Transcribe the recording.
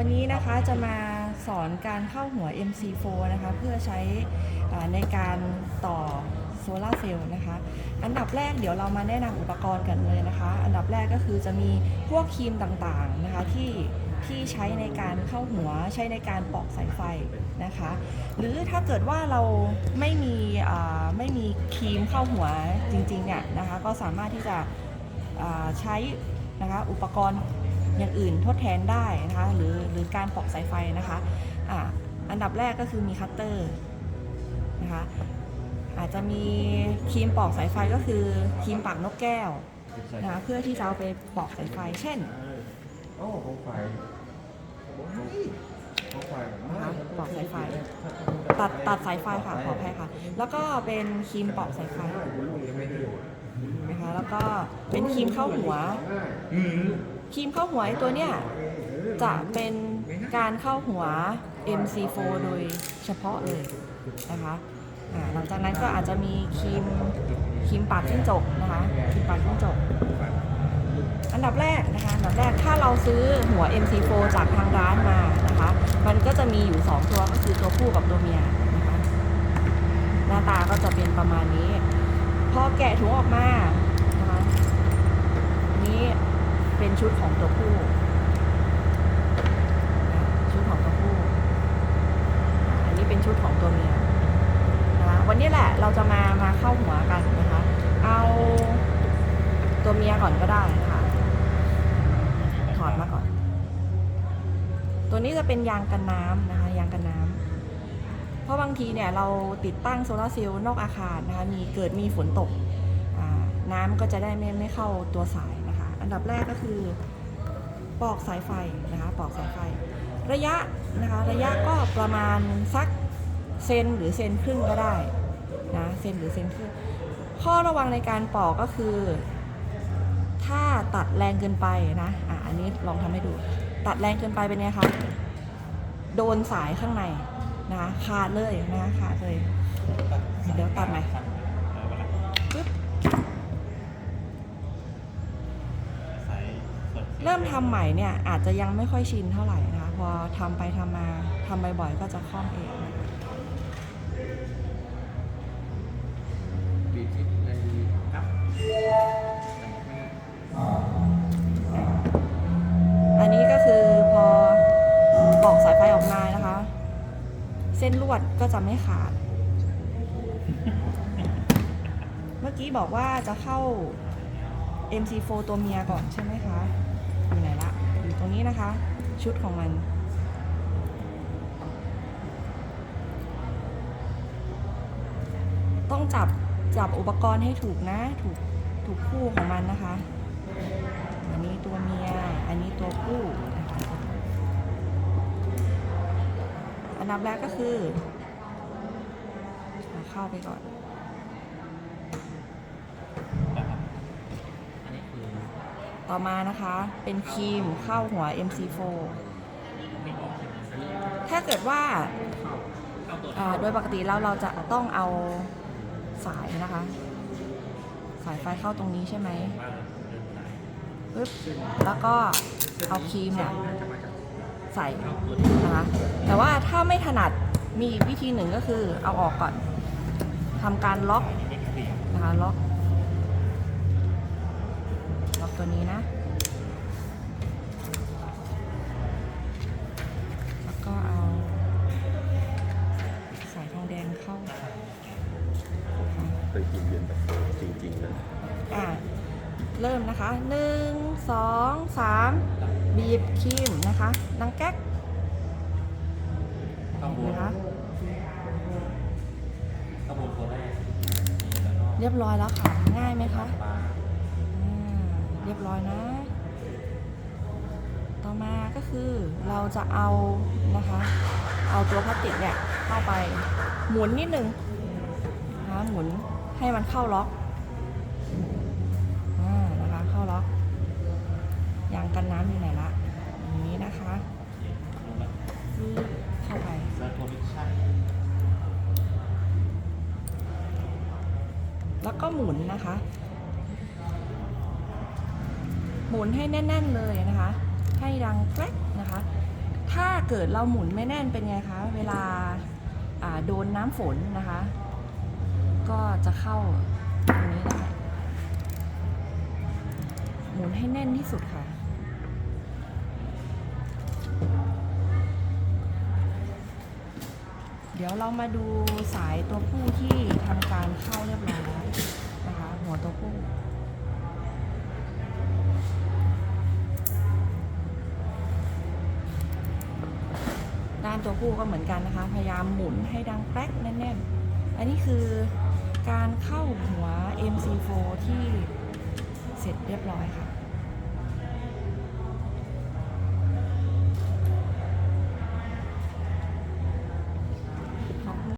วันนี้นะคะจะมาสอนการเข้าหัว MC4 นะคะเพื่อใช้ในการต่อโซลาเซลล์นะคะ อันดับแรกเดี๋ยวเรามาแนะนำอุปกรณ์กันเลยนะคะ อันดับแรกก็คือจะมีพวกครีมต่างๆนะคะที่ที่ใช้ในการเข้าหัวใช้ในการปอกสายไฟนะคะ หรือถ้าเกิดว่าเราไม่มีไม่มีครีมเข้าหัวจริงๆเนี่ยนะคะก็สามารถที่จะใช้นะคะอุปกรณ์ อย่างอื่นทดแทนได้นะคะหรือหรือการปอกสายไฟนะคะอ่าอันดับแรกก็คือมีคัตเตอร์นะคะอาจจะมีครีมปอกสายไฟก็คือครีมปากนกแก้วนะคะเพื่อที่จะเอาไปปอกสายไฟ เช่นโอ้ของไฟของไฟนะคะปอกสายไฟ ตัดตัดสายไฟค่ะขออภัยค่ะ แล้วก็เป็นครีมปอกสายไฟนะคะแล้วก็เป็นครีมเข้าหัว ครีมเข้าหัวไอ้ตัวเนี้ยจะเป็นการเข้าหัว MC4 โดยเฉพาะเลยนะคะหลังจากนั้นก็อาจจะมีครีมครีมปากจิ้งจกนะคะครีมปากจิ้งจก อันดับแรกนะคะอันดับแรกถ้าเราซื้อหัว MC4 จากทางร้านมานะคะ มันก็จะมีอยู่ 2 ตัวก็คือตัวผู้กับตัวเมียนะคะหน้าตาก็จะเป็นประมาณนี้ พอแกะถุงออกมานะคะนี้ ชุดของตัวผู้ชุดของตัวผู้อันนี้เป็นชุดของตัวเมียนะวันนี้แหละเราจะมามาเข้าหัวกันนะคะ เอาตัวเมียก่อนก็ได้นะคะถอดมาก่อน ตัวนี้จะเป็นยางกันน้ำนะคะ ยางกันน้ำเพราะบางทีเนี่ยเราติดตั้งโซลาร์เซลล์นอกอาคารนะคะมีเกิดมีฝนตกน้ำก็จะได้ไม่ไม่เข้าตัวสาย อันดับแรกก็คือปอกสายไฟนะคะปอกสายไฟ ระยะนะคะระยะก็ประมาณสักเซนหรือเซนครึ่งก็ได้นะเซนหรือเซนครึ่งข้อระวังในการปอกก็คือ ถ้าตัดแรงเกินไปนะอะอันนี้ลองทำให้ดู ตัดแรงเกินไปเป็นไงคะโดนสายข้างในนะคะขาดเลยนะคะขาดเลยเดี๋ยวตัดใหมปึ๊บ เริ่มทำใหม่เนี่ยอาจจะยังไม่ค่อยชินเท่าไหร่นะคะพอทำไปทำมาทำบ่อยๆก็จะคล่องเองนะคะปีที่ในครับอันนี้ก็คือพอปอกสายไฟออกมานะคะ เส้นลวดก็จะไม่ขาด เมื่อกี้บอกว่าจะเข้า MC4 ตัวเมียก่อนใช่ไหมคะ อยู่ไหนละอยู่ตรงนี้นะคะ ชุดของมัน ต้องจับจับอุปกรณ์ให้ถูกนะ ถูกถูกคู่ของมันนะคะ อันนี้ตัวเมีย อันนี้ตัวผู้นะคะอันดับแรกก็คือเอาเข้าไปก่อนนี้คือ ต่อมานะคะเป็นครีมเข้าหัว MC4 ถ้าเกิดว่าโดยปกติแล้วเราจะต้องเอาสายนะคะ สายไฟเข้าตรงนี้ใช่ไหมปึ๊บแล้วก็เอาครีมเนี่ยใส่นะคะแต่ว่าถ้าไม่ถนัดมีวิธีหนึ่งก็คือเอาออกก่อนทำการล็อกนะคะล็อก ตัวนี้นะ แล้วก็เอา สายทองแดงเข้า เคยกินเย็นแบบจริงๆนะอ่าเริ่มนะคะหนึ่งสองสามบีบครีมนะคะดังแก๊กข้าวโพดนะคะข้าวโพดตัวแรกแล้วก็เรียบร้อยแล้วค่ะ ง่ายไหมคะปลาอ่า เรียบร้อยนะ ต่อมาก็คือเราจะเอานะคะ เอาตัวพลาสติกเนี่ยเข้าไปหมุนนิดนึงนะหมุนให้มันเข้าล็อกอนะคะเข้าล็อกยางกันน้ำอยู่ไหนละอย่างนี้นะคะเข้าไปแล้วก็หมุนนะคะ หมุนให้แน่น ๆเลยนะคะ ให้ดังแกรกนะคะ ถ้าเกิดเราหมุนไม่แน่นเป็นไงคะ เวลาโดนน้ำฝนนะคะ ก็จะเข้าตรงนี้ได้หมุนให้แน่นที่สุดค่ะเดี๋ยวเรามาดูสายตัวผู้ที่ทำการเข้าเรียบร้อยนะคะ หัวตัวผู้านตัวผู้ก็เหมือนกันนะคะ พยายามหมุนให้ดังแป๊กแน่นๆ อันนี้คือการเข้าหัว MC4 ที่เสร็จเรียบร้อยค่ะ